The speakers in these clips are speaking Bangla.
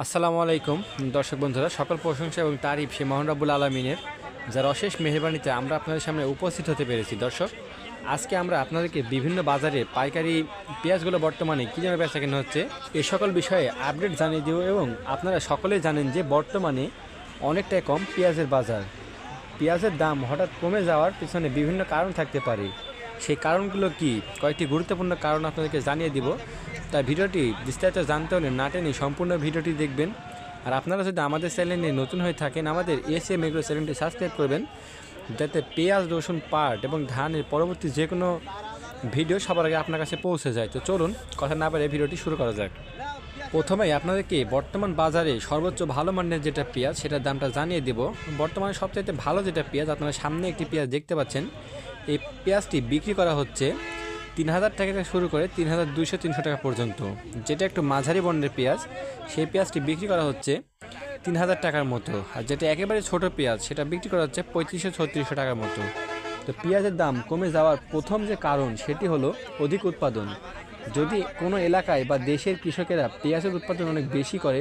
আসসালামু আলাইকুম, দর্শক বন্ধুরা, সকল প্রশংসা এবং তারিফ সে মোহন রাবুল আলমিনের, যার অশেষ মেহরবানিতে আমরা আপনাদের সামনে উপস্থিত হতে পেরেছি। দর্শক, আজকে আমরা আপনাদেরকে বিভিন্ন বাজারে পাইকারি পেঁয়াজগুলো বর্তমানে কী যেন বেচা কেনা হচ্ছে, এ সকল বিষয়ে আপডেট জানিয়ে দেব এবং আপনারা সকলেই জানেন যে বর্তমানে অনেকটাই কম পেঁয়াজের বাজার। পেঁয়াজের দাম হঠাৎ কমে যাওয়ার পিছনে বিভিন্ন কারণ থাকতে পারে। সেই কারণগুলো কি, কয়েকটি গুরুত্বপূর্ণ কারণ আপনাদেরকে জানিয়ে দিব। তাই ভিডিওটি বিস্তারিত জানতে হলে না টেনে সম্পূর্ণ ভিডিওটি দেখবেন। আর আপনারা যদি আমাদের চ্যানেলে নতুন হয়ে থাকেন, আমাদের এস এম এগ্রো চ্যানেলটি সাবস্ক্রাইব করবেন, যাতে পেঁয়াজ, রসুন, পাট এবং ধানের পরবর্তী যে কোনো ভিডিও সবার আগে আপনার কাছে পৌঁছে যায়। তো চলুন, কথা না পারে ভিডিওটি শুরু করা যাক। প্রথমেই আপনাদেরকে বর্তমান বাজারে সর্বোচ্চ ভালো মানের যেটা পেঁয়াজ, সেটার দামটা জানিয়ে দেব। বর্তমানে সবচাইতে ভালো যেটা পেঁয়াজ, আপনারা সামনে একটি পেঁয়াজ দেখতে পাচ্ছেন। এই পেঁয়াজটি বিক্রি করা হচ্ছে তিন হাজার টাকা থেকে শুরু করে তিন হাজার দুইশো, তিনশো টাকা পর্যন্ত। যেটা একটু মাঝারি বর্ণের পেঁয়াজ, সেই পেঁয়াজটি বিক্রি করা হচ্ছে তিন হাজার টাকার মতো। আর যেটা একেবারে ছোট পেঁয়াজ, সেটা বিক্রি করা হচ্ছে পঁয়ত্রিশশো, ছত্রিশশো টাকার মতো। তো পেঁয়াজের দাম কমে যাওয়ার প্রথম যে কারণ, সেটি হলো অধিক উৎপাদন। যদি কোনো এলাকায় বা দেশের কৃষকেরা পেঁয়াজের উৎপাদন অনেক বেশি করে,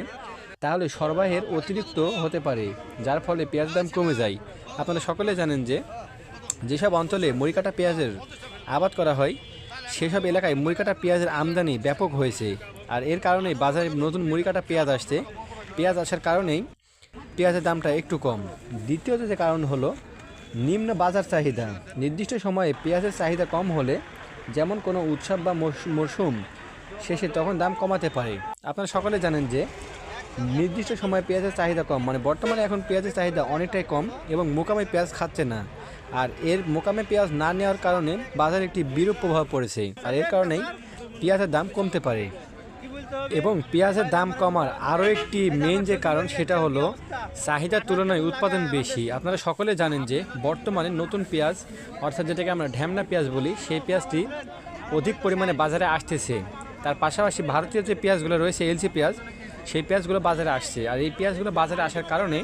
তাহলে সরবাহের অতিরিক্ত হতে পারে, যার ফলে পেঁয়াজ দাম কমে যায়। আপনারা সকলে জানেন যে, যেসব অঞ্চলে মরিকাটা পেঁয়াজের আবাদ করা হয় সেসব এলাকায় মরিকাটা পেঁয়াজের আমদানি ব্যাপক হয়েছে। আর এর কারণেই বাজারে নতুন মরিকাটা পেঁয়াজ আসছে। পেঁয়াজ আসার কারণেই পেঁয়াজের দামটা একটু কম। দ্বিতীয়ত যে কারণ হলো, নিম্ন বাজার চাহিদা। নির্দিষ্ট সময়ে পেঁয়াজের চাহিদা কম হলে যেমন কোনো উৎসব বা মরশু- মরশুম শেষে তখন দাম কমাতে পারে। আপনারা সকলে জানেন যে, নির্দিষ্ট সময়ে পেঁয়াজের চাহিদা কম। মানে বর্তমানে এখন পেঁয়াজের চাহিদা অনেকটাই কম এবং মোকামে পেঁয়াজ খাচ্ছে না। আর এর মোকামে পেঁয়াজ না নেওয়ার কারণে বাজারে একটি বিরূপ প্রভাব পড়েছে। আর এর কারণেই পেঁয়াজের দাম কমতে পারে। এবং পেঁয়াজের দাম কমার আরও একটি মেন যে কারণ সেটা হলো চাহিদার তুলনায় উৎপাদন বেশি। আপনারা সকলে জানেন যে বর্তমানে নতুন পেঁয়াজ, অর্থাৎ যেটাকে আমরা ঢ্যামনা পেঁয়াজ বলি, সেই পেঁয়াজটি অধিক পরিমাণে বাজারে আসতেছে। তার পাশাপাশি ভারতীয় যে পেঁয়াজগুলো রয়েছে এলসি পেঁয়াজ, সেই পেঁয়াজগুলো বাজারে আসছে। আর এই পেঁয়াজগুলো বাজারে আসার কারণে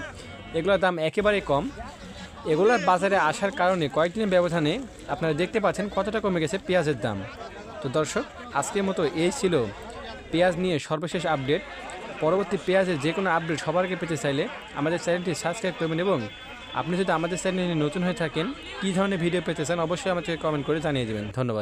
এগুলোর দাম একেবারে কম। এগুলোর বাজারে আসার কারণে কয়েকদিনের ব্যবধানে আপনারা দেখতে পাচ্ছেন কতটা কমে গেছে পেঁয়াজের দাম। তো দর্শক, আজকের মতো এই ছিল পেঁয়াজ নিয়ে সর্বশেষ আপডেট। পরবর্তী পেঁয়াজের যে কোনো আপডেট সবার আগে পেতে চাইলে আমাদের চ্যানেলটি সাবস্ক্রাইব করবেন এবং আপনি যদি আমাদের চ্যানেলে নতুন হয়ে থাকেন, কী ধরনের ভিডিও পেতে চান অবশ্যই আমাদেরকে কমেন্ট করে জানিয়ে দেবেন। ধন্যবাদ।